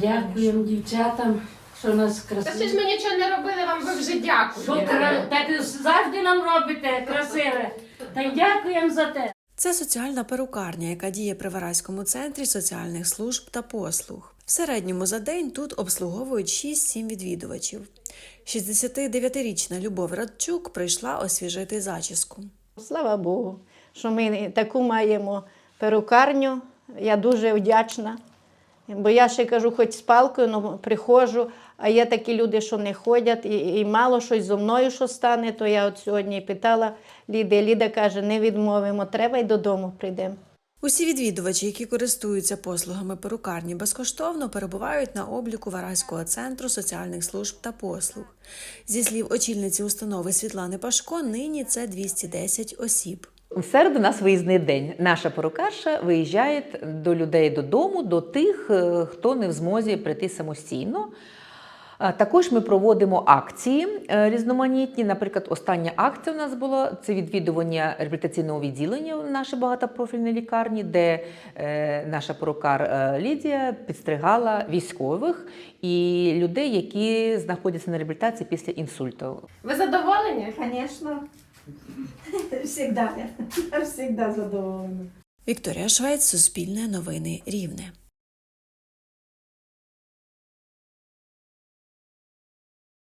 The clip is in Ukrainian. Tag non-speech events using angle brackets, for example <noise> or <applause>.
Дякуємо дівчатам, що нас Та ще ж красиво. ми нічого не робили, вам ви вже Що дякуєте. кра- так завжди нам робите красиве. Та й дякуємо за те. Це соціальна перукарня, яка діє при Вараському центрі соціальних служб та послуг. В середньому за день тут обслуговують 6-7 відвідувачів. 69-річна Любов Радчук прийшла освіжити зачіску. Слава Богу, що ми таку маємо перукарню. Я дуже вдячна. Бо я ще кажу, хоч з палкою, ну, приходжу, а є такі люди, що не ходять, і, і мало щось зо мною що стане, то я от сьогодні питала Ліди. Ліда каже, не відмовимо, треба й додому прийдемо. Усі відвідувачі, які користуються послугами перукарні, безкоштовно перебувають на обліку Вараського центру соціальних служб та послуг. Зі слів очільниці установи Світлани Пашко, нині це 210 осіб. В середу у нас виїзний день. Наша перукарша виїжджає до людей додому, до тих, е, хто не в змозі прийти самостійно. Також ми проводимо акції е, різноманітні. Наприклад, остання акція у нас була це відвідування реабілітаційного відділення в нашій багатопрофільній лікарні, де е, наша перукар е, Лідія підстригала військових і людей, які знаходяться на реабілітації після інсульту. Ви задоволені? Конечно. Всегда. <laughs> Я завжди задоволена. Вікторія Швець, Суспільне новини Рівне.